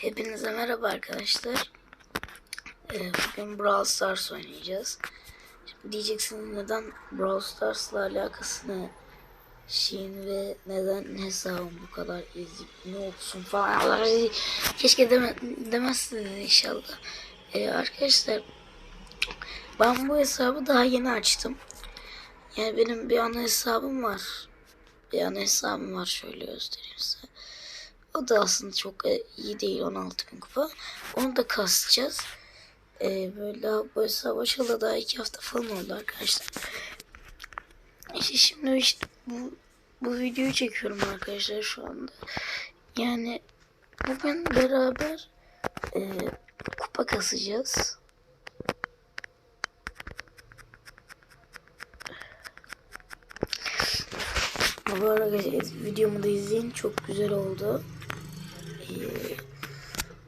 Hepinize merhaba arkadaşlar. Ee, bugün Brawl Stars oynayacağız. Şimdi diyeceksiniz neden Brawl Stars'la alakası ne? Şeyin ve neden hesabım bu kadar ezik ne olsun falan. Keşke deme, demezsiniz inşallah. Ee, arkadaşlar ben bu hesabı daha yeni açtım. Yani benim bir ana hesabım var. Bir ana hesabım var şöyle göstereyim size. O da aslında çok e, iyi değil 16 bin kupa. Onu da kasacağız. Ee, böyle bu hesap açıldı daha iki hafta falan oldu arkadaşlar. İşte şimdi işte bu, bu videoyu çekiyorum arkadaşlar şu anda. Yani bugün beraber e, kupa kasacağız. Bu arada videomu da izleyin. Çok güzel oldu.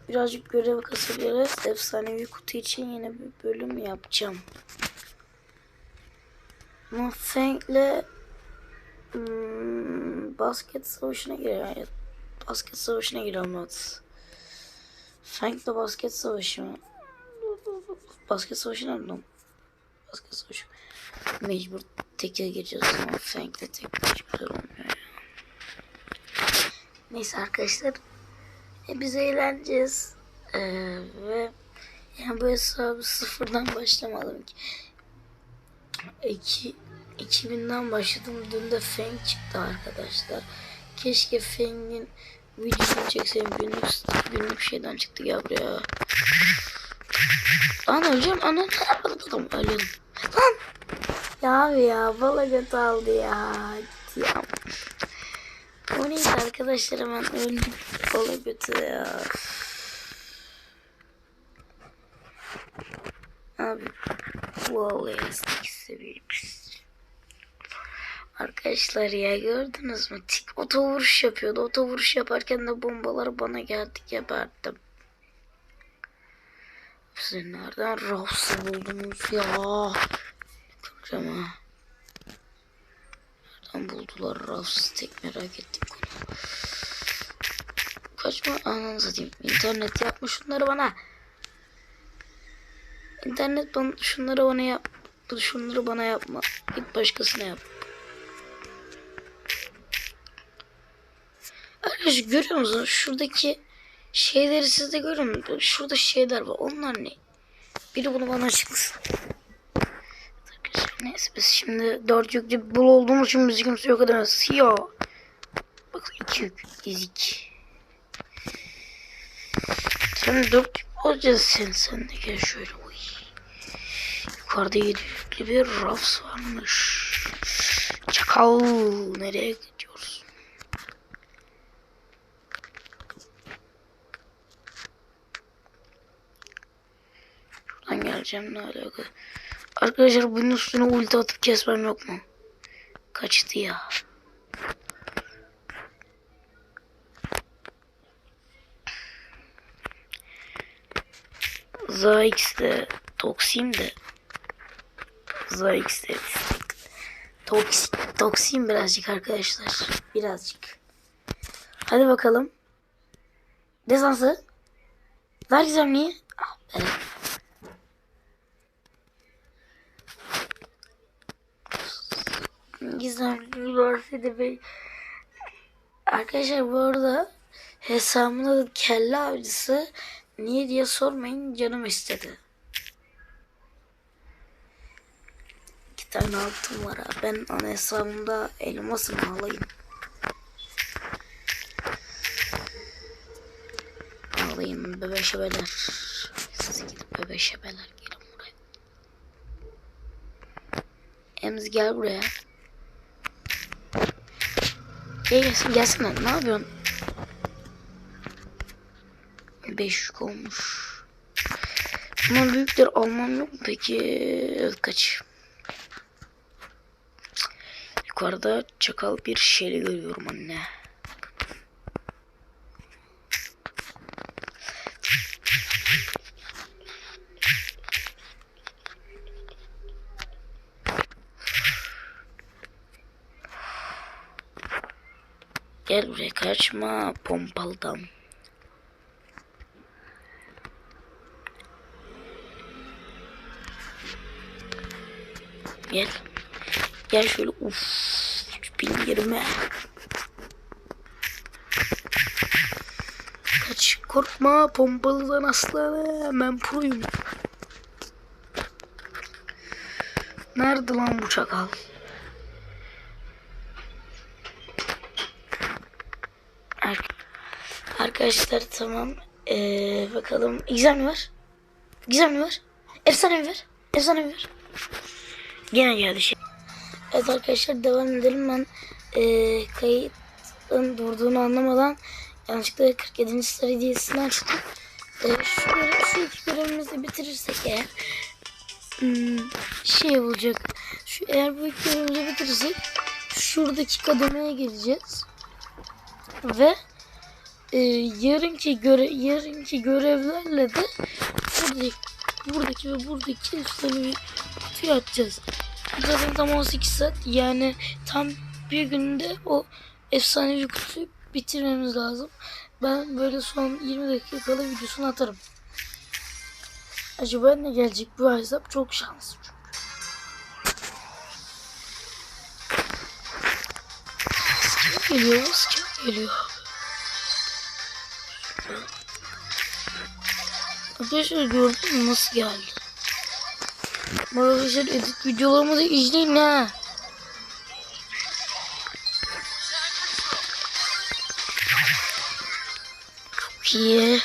Birazcık görev kasabiliriz. Efsanevi kutu için yine bir bölüm yapacağım. Mustang'le hmm, basket savaşına. Yani basket savaşına girer Mats. Fank'le basket savaşı mı? Basket savaşı nerede? Basket savaşı. Mecbur teke gireceğiz ama Fank'le tek güzel olmuyor. Neyse arkadaşlar. E, biz eğleneceğiz. Ee, ve yani bu hesabı sıfırdan başlamadım ki. İki, 2000'den başladım. Dün de Feng çıktı arkadaşlar. Keşke Feng'in videosunu çekseydim. Günlük, günlük şeyden çıktı ya buraya. Lan öleceğim. Ana adam ölüyorum. Lan. Ya abi ya bala göt aldı ya. Ya. O neydi arkadaşlar hemen öldüm. Bala götü ya. Abi vallahi ıslık seviyorum. Arkadaşlar ya gördünüz mü? Tik oto vuruş yapıyordu. Oto yaparken de bombalar bana geldi geberdim. Siz nereden Raws'ı buldunuz ya? Ha. Nereden buldular Raws'ı tek merak ettim konu. Kaçma ananı satayım. İnternet yapma şunları bana. İnternet bana şunları bana yap. Şunları bana yapma. Git başkasına yap. Arkadaşlar görüyor musunuz? Şuradaki şeyleri siz de görüyor? Şurada şeyler var. Onlar ne? Biri bunu bana açıklasın. Arkadaşlar neyse biz şimdi dört yüklü bul olduğumuz için bizi kimse yok edemez. Ya. Bak iki yük. Ezik. Sen dört olacağız sen. Sen de gel şöyle. Uy. Yukarıda yedi bir rafs varmış. Çakal. Nereye gidiyoruz? Şuradan geleceğim ne alaka? Arkadaşlar bunun üstüne ulti atıp kesmem yok mu? Kaçtı ya. Zayx'de Toksim de Zayx'de Toks, Toksim birazcık arkadaşlar. Birazcık. Hadi bakalım. Desansı. Ver gizemliği. Ah be. Gizemli Lorfe'de bir... Arkadaşlar bu arada hesabımın adı kelle avcısı. Niye diye sormayın canım istedi. İki tane altın var ha. Ben ana hesabımda elmasımı alayım. Alayım bebe şebeler. Siz gidip bebe şebeler gelin buraya. Emz gel buraya. Gel gelsin gelsene ne yapıyorsun? 5 yük olmuş. Ama büyükler almam yok mu peki? Evet kaç. Yukarıda çakal bir şeyle görüyorum anne. Gel buraya kaçma pompaldan. Gel. Gel şöyle uf. 1020. Kaç korkma pompalıdan aslanım ben proyum. Nerede lan bu çakal? Ar- Arkadaşlar tamam. Ee, bakalım. Gizem var. Gizem var. Efsane var. Efsane var. Gene geldi şey. Evet arkadaşlar devam edelim. Ben ee, kayıtın durduğunu anlamadan yanlışlıkla 47. star hediyesini açtım. Ee, şu, şu iki görevimizi bitirirsek eğer hmm, şey olacak. Şu eğer bu iki görevimizi bitirirsek şuradaki kademeye geleceğiz. Ve e, yarınki göre yarınki görevlerle de buradaki buradaki ve buradaki efsanevi kutuyu açacağız. Zaten tam 18 saat yani tam bir günde o efsanevi kutuyu bitirmemiz lazım. Ben böyle son 20 dakikalı videosunu atarım. Acaba ne gelecek bu hesap çok şanslı çünkü. Kim geliyor? Kim geliyor? Arkadaşlar gördün mü nasıl geldi? Arkadaşlar edit videolarımı da izleyin ha. Çok iyi.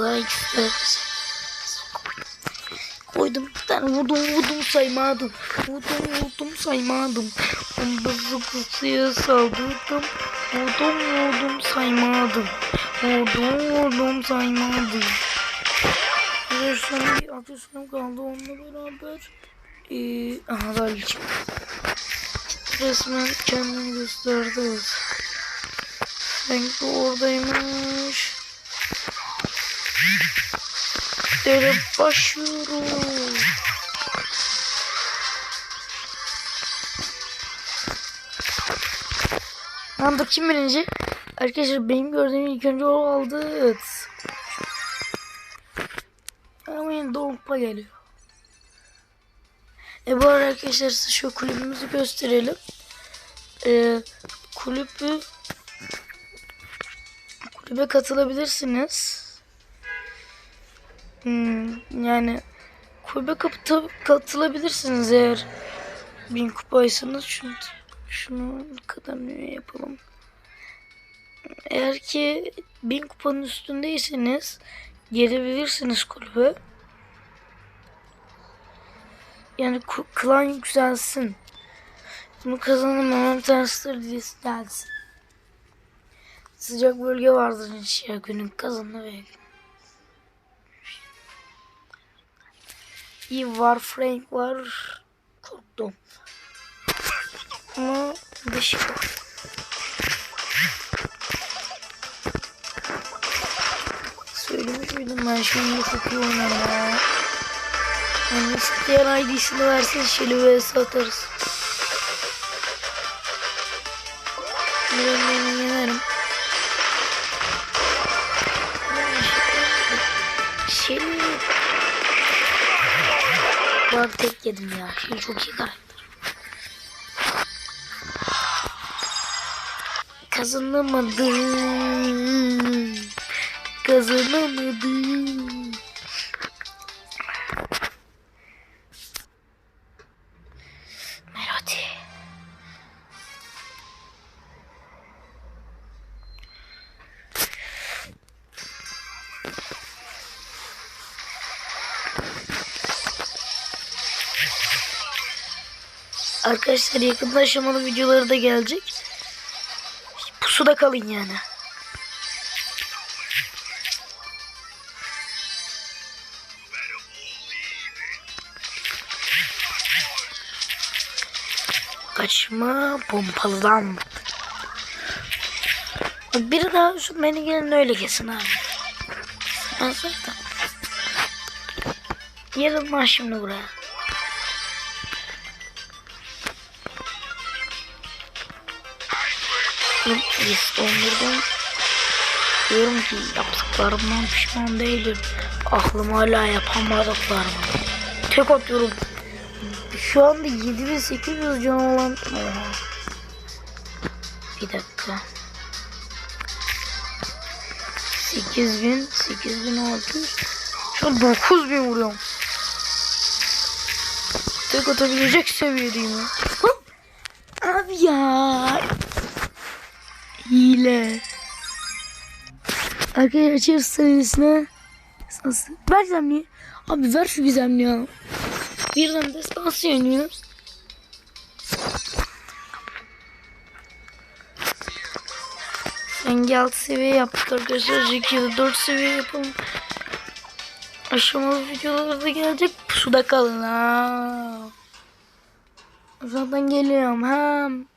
Zayıf. Koydum bir tane vurdum vurdum saymadım. Vurdum vurdum saymadım. Ombuzu kutuya saldırdım. Vurdum vurdum saymadım. Vurdum vurdum saymadım. Son bir aksesuarım kaldı onunla beraber. Ee, aha çıktı. Resmen kendini gösterdi. Renk de oradaymış. Dere başlıyorum. Anda kim birinci? Arkadaşlar benim gördüğüm ilk önce o aldı. Ama yine Doğukpa geliyor. E bu arada arkadaşlar size şu kulübümüzü gösterelim. E, kulübü kulübe katılabilirsiniz. Hmm, yani kulübe kapı katılabilirsiniz eğer bin kupaysanız şunu şunu kadar yapalım. Eğer ki bin kupanın üstündeyseniz gelebilirsiniz kulübe. Yani klan yükselsin. Bunu kazanan Mehmet Arslan diyesi gelsin. Sıcak bölge vardır inşallah günün kazanı ve İyi var, Frank var. Korktum. Ama dışı var. Söylemiş miydim ben şimdi çok iyi oynarım ya. Yani isteyen ID'sini versin şöyle vs atarız. Yedim ya. Şey çok iyi karakter. Kazanamadım. Kazanamadım. Arkadaşlar yakında aşamalı videoları da gelecek. Pusuda kalın yani. Kaçma pompalıdan. Biri daha şu beni gelin öyle kesin abi. Ben zaten. Yarın var şimdi buraya. Oğlum, Yes. Diyorum ki yaptıklarımdan pişman değilim. Aklım hala yapamadıklarım. Tek atıyorum. Şu anda 7800 can olan... Oha. Bir dakika. 8000, 8600. Şu an 9000 vuruyorum. Tek atabilecek seviyedeyim. Abi ya. Hile. Arkadaşlar. Nasıl? Ver gizemliği. Abi ver şu gizemliği ya. Birden destansı yeniyor. Rengi 6 seviye yaptık arkadaşlar. Zeki'de 4 seviye yapalım. Aşamalı videoları da gelecek. Suda kalın ha. Zaten geliyorum hem.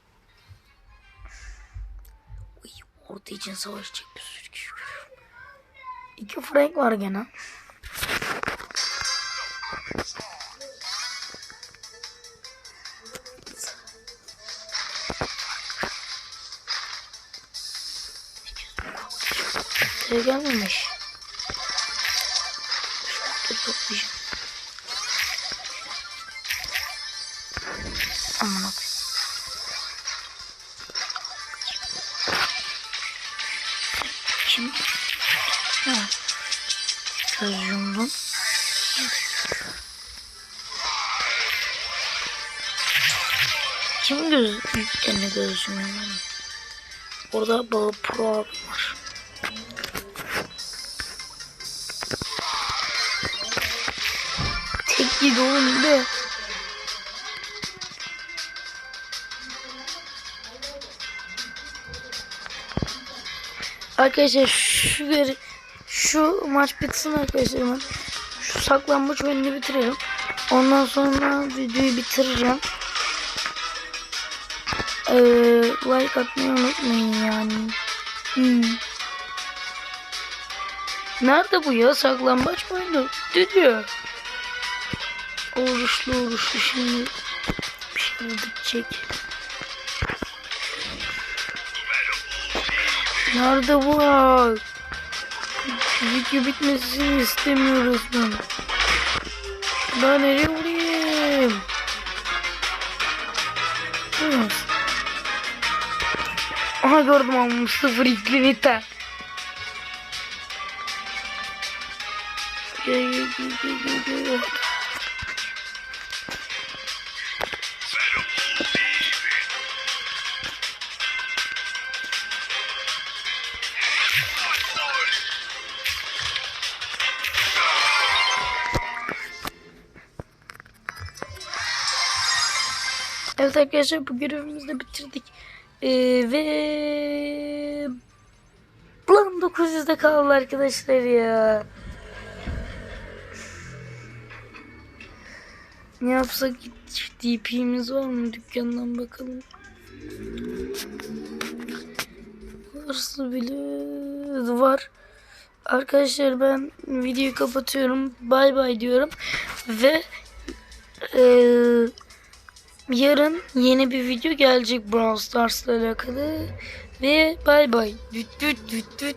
Orta için savaşacak bir sürü kişi. İki frank var gene. Şey gelmemiş. Kim göz yüklerine göz yumdum? Orada baba pro var. Tek yedi oğlum de. Arkadaşlar şu geri, şu maç bitsin arkadaşlar şu saklambaç oyununu bitirelim. Ondan sonra videoyu bitireceğim. Ee, like atmayı unutmayın yani. Hmm. Nerede bu ya saklambaç oyunu? Diyor. Oruçlu oruçlu şimdi bir şey bitecek. Nerede bu? Video bitmesini istemiyoruz ben. Ben nereye vurayım? Musun? Aha gördüm ama Mustafa İklimita. Gel gel gel gel gel gel. Evet arkadaşlar bu görevimizi de bitirdik. Ee, ve Lan 900'de kaldı arkadaşlar ya. Ne yapsak DP'miz var mı? Dükkandan bakalım. Varsa bile var. Arkadaşlar ben videoyu kapatıyorum. Bay bay diyorum. Ve eee Yarın yeni bir video gelecek Brawl Stars'la alakalı. Ve bay bay. Düt düt düt düt.